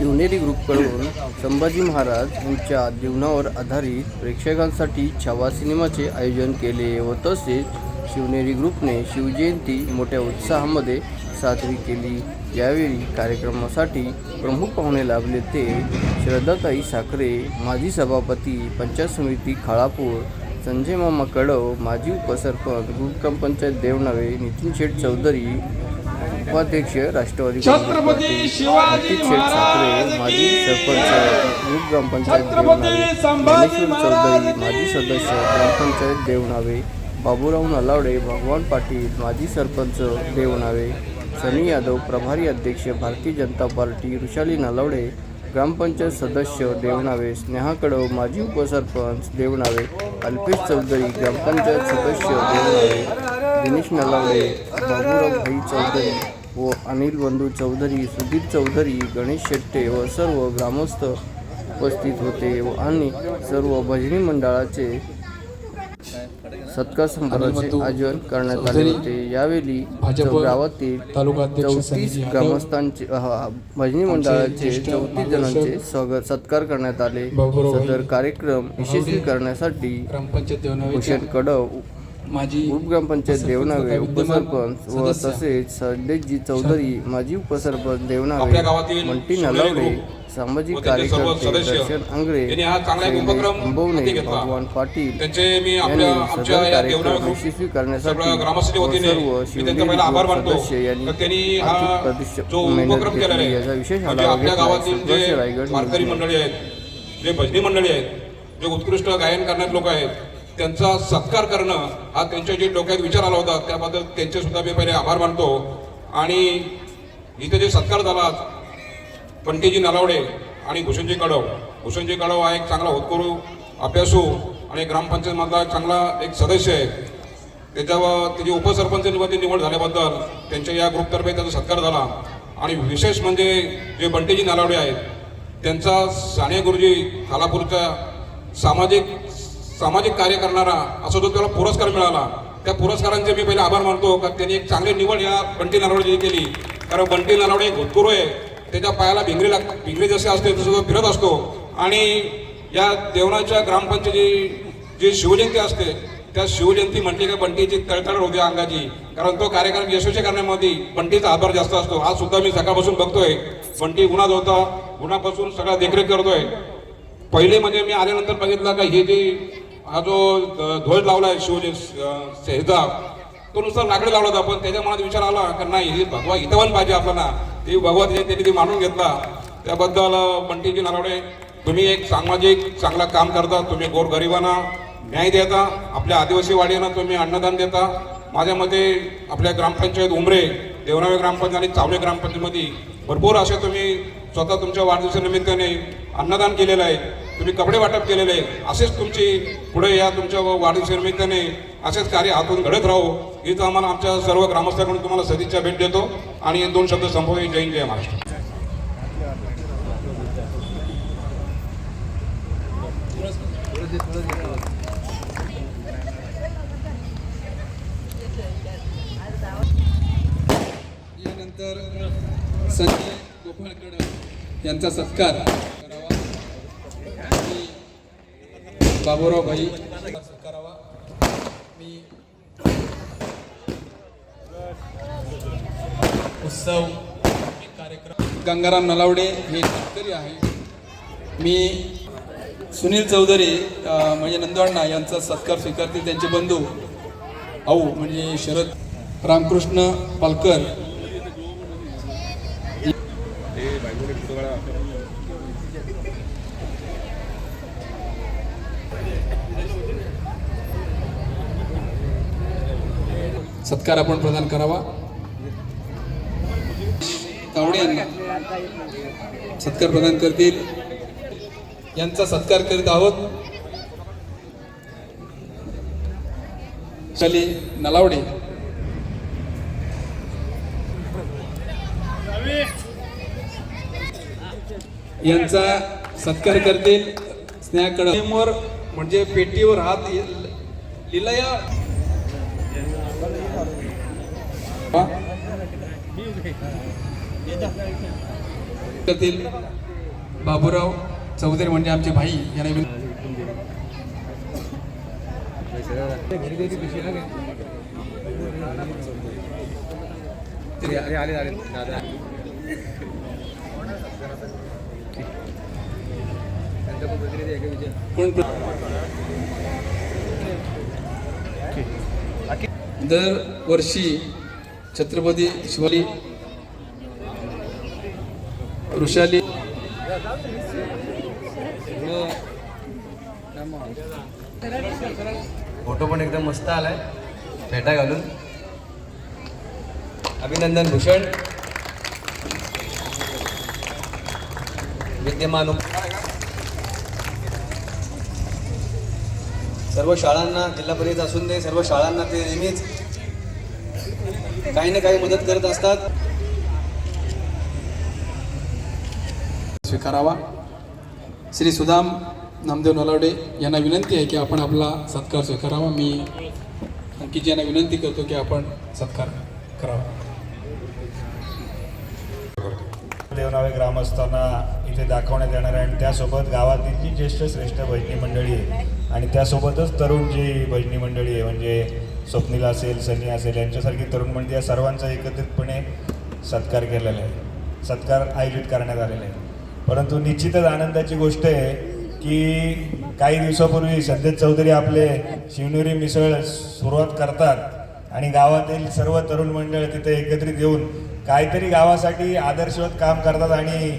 शिवनेरी ग्रुपकडून संभाजी महाराज यांच्या जीवनावर आधारित प्रेक्षकांसाठी छावा सिनेमाचे आयोजन केले व तसेच शिवनेरी ग्रुपने शिवजयंती मोठ्या उत्साहामध्ये साजरी केली. यावेळी कार्यक्रमासाठी प्रमुख पाहुणे लाभले ते श्रद्धाताई साखरे माजी सभापती पंचायत समिती खाळापूर संजय मामा कडव माजी उपसरपंच ग्रुपग्रामपंचायत देवनावे नितीन शेठ चौधरी उपाध्यक्ष राष्ट्रवादी छत्रपती शिवाजी माजी सरपंच ग्रुप ग्रामपंचायत ज्ञानेश्वर चौधरी माजी सदस्य ग्रामपंचायत देवनावे बाबूराव नलावडे भगवान पाटील माजी सरपंच देवनावे सनी यादव प्रभारी अध्यक्ष भारतीय जनता पार्टी ऋषाली नलावडे ग्रामपंचायत सदस्य देवनावे स्नेहा कडव माजी उपसरपंच देवनावे अल्पेश चौधरी ग्रामपंचायत सदस्य देवनावे दिनेश नलावडे बाबूराव भाई चौधरी व अनिल बंधू चौधरी सुदीप चौधरी गणेश शेट्टे व सर्व ग्रामस्थ उपस्थित होते व आणि सर्व भजनी मंडळाचे सत्कार समारंभाचे आयोजन करण्यात आले होते. यावेळी गावातील चौतीस ग्रामस्थांचे भजनी मंडळाचे चौतीस जणांचे स्वागत सत्कार करण्यात आले. सदर कार्यक्रम यशस्वी करण्यासाठी भूषण कडव माजी उपग्रामपंचायत देवनावे उपसरपंच व. तसेच संदेशजी चौधरी माजी उपसरपंच देवनावे मंटी नलावडे सामाजिक कार्यकर्ते दर्शन हा हाती घेतला. भगवान पाटील यांनी आपल्या आमच्या सदर कार्यक्रम यशस्वी करण्यासाठी सर्व शिवनेरी सदस्य यांनी हा आर्थिक मेहनत घेतली. आहे याचा विशेष म्हणजे आढावा आपल्या घेतला. गावातील सदस्य जे रायगड जे भजनी मंडळी आहेत जे उत्कृष्ट गायन करणारे लोक आहेत त्यांचा सत्कार करणं हा त्यांच्या जे डोक्यात विचार आला होता त्याबद्दल त्यांचे सुद्धा मी पहिले आभार मानतो. आणि इथे जे सत्कार झाला पंटीजी नलावडे आणि भूषणजी कडव. भूषणजी कडव हा एक चांगला होतकरू अभ्यासू आणि ग्रामपंचायतमधला चांगला एक सदस्य आहे. त्याच्यावर त्याची उपसरपंचमध्ये निवड झाल्याबद्दल त्यांच्या या ग्रुपतर्फे त्याचा सत्कार झाला. आणि विशेष म्हणजे जे बंटेजी नालावडे आहेत त्यांचा साने गुरुजी खालापूरच्या सामाजिक सामाजिक कार्य करणारा असा जो त्याला पुरस्कार मिळाला. त्या पुरस्कारांचे मी पहिले आभार मानतो का त्यांनी एक चांगली निवड या बंटी नलावडेची केली. कारण बंटी नलावडे एक भूतपूर्व आहे. त्याच्या पायाला भिंगरी लाग भिंगरी जसे असते तसं तो फिरत असतो. आणि या देवनाच्या ग्रामपंचायती जी शिवजयंती असते त्या शिवजयंती म्हटली का बंटीची तळतळ होती अंगाची. कारण तो कार्यक्रम यशस्वी करण्यामध्ये बंटीचा आभार जास्त असतो. आज सुद्धा मी सकाळपासून बघतोय. बंटी उन्हात होता. उन्हापासून सगळा देखरेख करतोय. पहिले म्हणजे मी आल्यानंतर बघितलं का हे जे हा जो अ, ध्वज लावलाय शिवजी ह्याचा तो नुसता लाकडे लावला होता पण त्याच्या मनात विचार आला का नाही हे भगवा हितवन पाहिजे आपल्याला. ते भगवा त्यांनी ते मानून घेतला. त्याबद्दल पंटीजी नारावडे तुम्ही एक सामाजिक चांगला काम करता तुम्ही गोरगरिबांना न्याय देता आपल्या आदिवासी वाडीयांना तुम्ही अन्नदान देता. माझ्या मते आपल्या ग्रामपंचायत उमरे देवनावे ग्रामपंचायत आणि चावले ग्रामपंचायतमध्ये भरपूर असे तुम्ही स्वतः तुमच्या वाढदिवसानिमित्ताने अन्नदान केलेलं आहे. तुम्ही कपडे वाटप केलेले आहे. असेच तुमची पुढे या तुमच्या वाढदिवसानिमित्ताने असेच कार्य हातून घडत राहू. हीच आम्हाला आमच्या सर्व ग्रामस्थांकडून तुम्हाला सदिच्छा भेट देतो. आणि दोन शब्द संभव जय हिंद, जय महाराष्ट्र यानंतर संजय गोपाळ कडव यांचा सत्कार करावा. आणि बाबूराव भाई करावा. मी उत्सव कार्यक्रम. गंगाराम नलावडे हे शेतकरी आहे. मी सुनील चौधरी म्हणजे नंदवांना यांचा सत्कार स्वीकारते त्यांचे बंधू भाऊ म्हणजे शरद रामकृष्ण पालकर सत्कार आपण प्रदान करावा. तावडे यांना सत्कार प्रदान करतील. यांचा सत्कार करीत आहोत. शली नलावडे. यांचा सत्कार करतील. स्नेहाकडे म्हणजे पेटीवर हात लिलया. करतील. बाबूराव चौधरी म्हणजे आमचे भाई यांना विन- कोण दरवर्षी छत्रपती शिवाजी वृषाली फोटो पण एकदम मस्त आलाय. फेटा घालून. अभिनंदन भूषण. विद्यमान सर्व शाळांना जिल्हा परिषद असून दे सर्व शाळांना ते नेहमीच काही ना काही मदत करत असतात. स्वीकारावा. श्री सुदाम नामदेव नलावडे यांना विनंती आहे की आपण आपला सत्कार स्वीकारावा. मी अंकित यांना विनंती करतो की आपण सत्कार करावा. देवनावे ग्रामस्थांना इथे दाखवण्यात येणार आहे. आणि त्यासोबत गावातील जी ज्येष्ठ श्रेष्ठ भजनी मंडळी आहे आणि त्यासोबतच तरुण जी भजनी मंडळी आहे म्हणजे स्वप्नील असेल सनी असेल यांच्यासारखी तरुण मंडळी या सर्वांचा एकत्रितपणे सत्कार केलेला आहे. सत्कार आयोजित करण्यात आलेला आहे. परंतु निश्चितच आनंदाची गोष्ट आहे की काही दिवसापूर्वी संदेश चौधरी आपले शिवनेरी मिसळ सुरुवात करतात आणि गावातील सर्व तरुण मंडळ तिथे एकत्रित येऊन काहीतरी गावासाठी आदर्शवत काम करतात आणि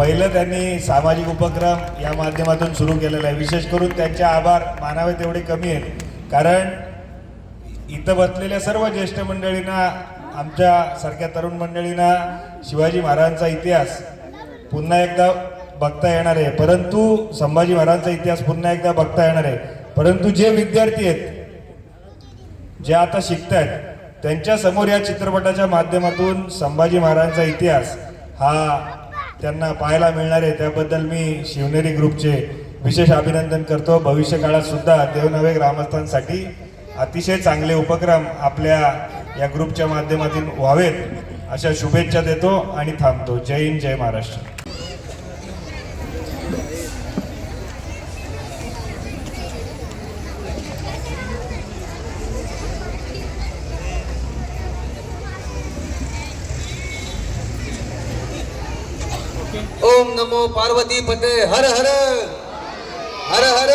पहिलं त्यांनी सामाजिक उपक्रम या माध्यमातून सुरू केलेला आहे. विशेष करून त्यांचे आभार मानावे तेवढे कमी आहेत. कारण इथं बसलेल्या सर्व ज्येष्ठ मंडळींना आमच्या सारख्या तरुण मंडळींना शिवाजी महाराजांचा इतिहास पुन्हा एकदा बघता येणार आहे. परंतु संभाजी महाराजांचा इतिहास पुन्हा एकदा बघता येणार आहे. परंतु जे विद्यार्थी आहेत जे आता शिकत आहेत त्यांच्यासमोर या चित्रपटाच्या माध्यमातून संभाजी महाराजांचा इतिहास हा त्यांना पाहायला मिळणार आहे त्याबद्दल मी शिवनेरी ग्रुपचे विशेष अभिनंदन करतो. भविष्य काळात सुद्धा देवनवे ग्रामस्थांसाठी अतिशय चांगले उपक्रम आपल्या या ग्रुपच्या माध्यमातून व्हावेत अशा शुभेच्छा देतो आणि थांबतो. जय हिंद जय महाराष्ट्र. ओम नमो पार्वती पते हर हर हर हर।